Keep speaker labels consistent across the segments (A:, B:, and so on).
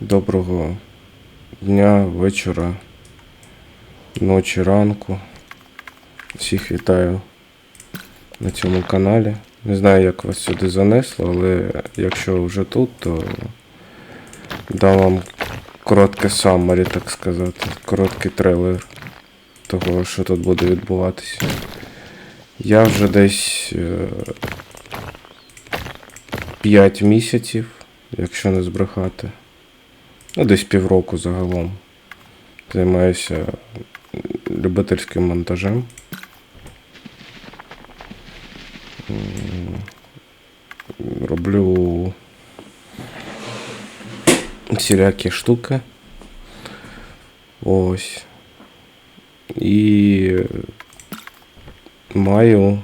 A: Доброго дня, вечора, ночі, ранку. Всіх вітаю на цьому каналі. Не знаю, як вас сюди занесло, але якщо вже тут, то дам вам коротке саммарі, так сказати, короткий трейлер того, що тут буде відбуватися. Я вже десь 5 місяців, якщо не збрехати. Ну, десь півроку загалом. Займаюся любительським монтажем. Роблю всілякі штуки. Ось. І маю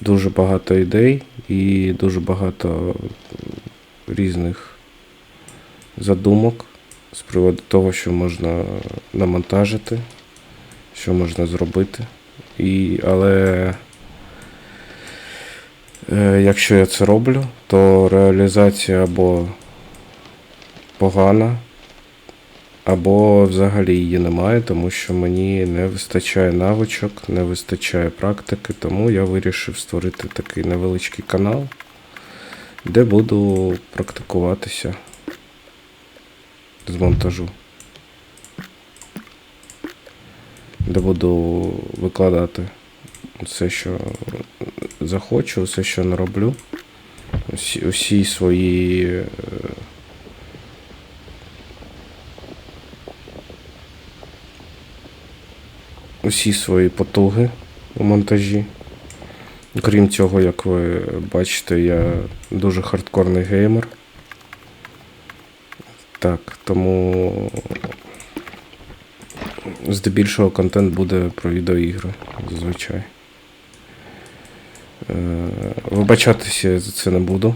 A: дуже багато ідей і дуже багато різних задумок з приводу того, що можна намонтажити, що можна зробити. І, але е, якщо я це роблю, то реалізація або погана, або взагалі її немає, тому що мені не вистачає навичок, не вистачає практики, тому я вирішив створити такий невеличкий канал, де буду практикуватися з монтажу. Де буду викладати все, що захочу, все, що нароблю. Усі, усі свої усі свої потуги у монтажі. Крім цього, як ви бачите, я дуже хардкорний геймер. Так, тому здебільшого контент буде про відеоігри, зазвичай. Е, Вибачатися за це не буду.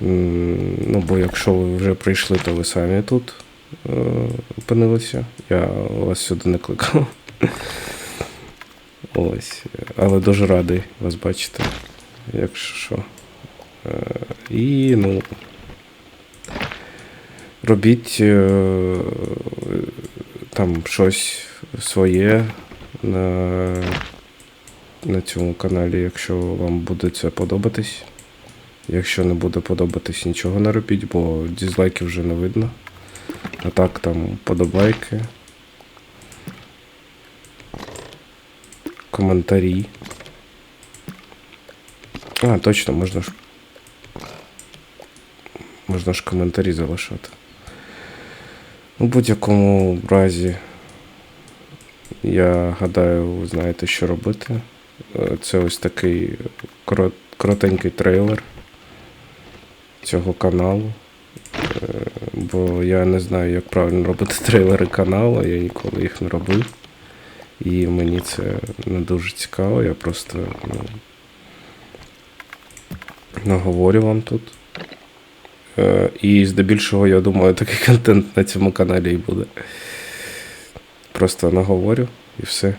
A: Ну, бо якщо ви вже прийшли, то ви самі тут е, опинилися. Я вас сюди не кликав. Ось. Але дуже радий вас бачити, якщо що. Е, І, ну. Робіть е, там щось своє на, на цьому каналі, якщо вам буде це подобатись. Якщо не буде подобатись, нічого не робіть, бо дізлайків вже не видно. А так там подобайки. Коментарі. А, точно, можна ж. Можна ж коментарі залишати. У будь-якому разі, я гадаю, ви знаєте, що робити. Е, Це ось такий корот- коротенький трейлер цього каналу. Е, Бо я не знаю, як правильно робити трейлери каналу, я ніколи їх не робив. І мені це не дуже цікаво, я просто ну, наговорю вам тут. Е, І здебільшого, я думаю, такий контент на цьому каналі і буде. Просто наговорю і все.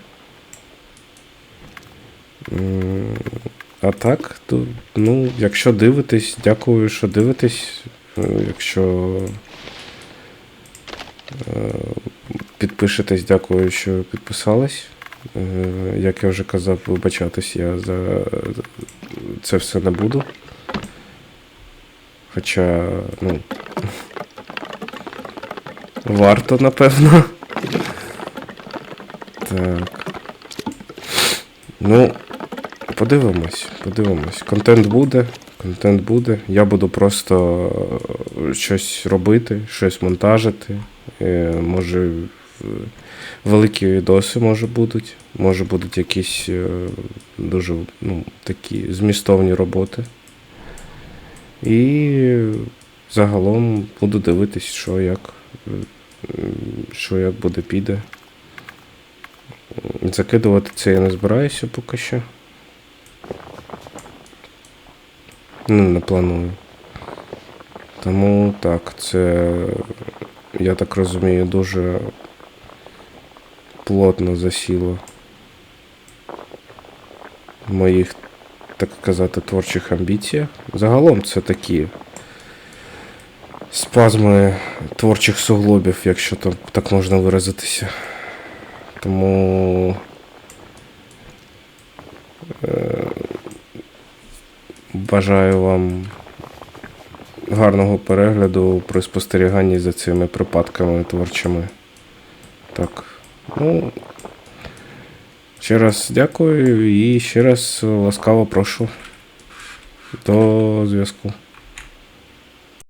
A: А так, то, ну, якщо дивитесь, дякую, що дивитесь. Е, Якщо е, підпишетесь, дякую, що підписались. Е, Як я вже казав, вибачатись я за це все не буду. Хоча, ну. Варто, напевно. Так. Ну, подивимось, подивимось. Контент буде, контент буде. Я буду просто щось робити, щось монтажити. Е, Може, великі відоси може будуть. Може будуть якісь е, дуже ну, такі змістовні роботи. І загалом буду дивитись, що як, е, що як буде піде. Закидувати це я не збираюся поки що. Ну, не планую. Тому так, це, я так розумію, дуже плотно засіло моїх, так казати, творчих амбіціях. Загалом це такі спазми творчих суглобів, якщо то так можна виразитися. Тому е, бажаю вам гарного перегляду при спостеріганні за цими припадками творчими. Так. Ну, ще раз дякую і ще раз ласкаво прошу до зв'язку.